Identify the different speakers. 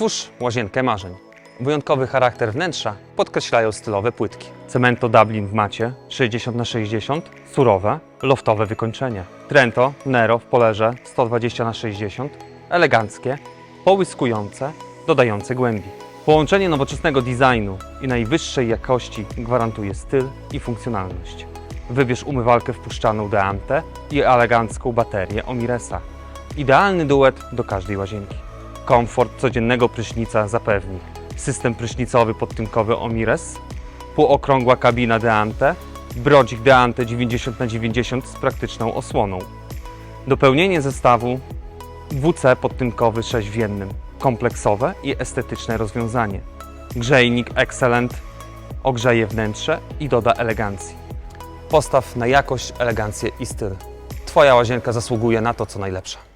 Speaker 1: Stwórz łazienkę marzeń. Wyjątkowy charakter wnętrza podkreślają stylowe płytki. Cemento Dublin w macie 60 na 60 surowe, loftowe wykończenie. Trento Nero w polerze 120 na 60 eleganckie, połyskujące, dodające głębi. Połączenie nowoczesnego designu i najwyższej jakości gwarantuje styl i funkcjonalność. Wybierz umywalkę wpuszczaną Deante i elegancką baterię Omiresa. Idealny duet do każdej łazienki. Komfort codziennego prysznica zapewni system prysznicowy podtynkowy Omires, półokrągła kabina Deante, brodzik Deante 90 na 90 z praktyczną osłoną. Dopełnienie zestawu WC podtynkowy 6 w kompleksowe i estetyczne rozwiązanie. Grzejnik Excellent ogrzeje wnętrze i doda elegancji. Postaw na jakość, elegancję i styl. Twoja łazienka zasługuje na to, co najlepsze.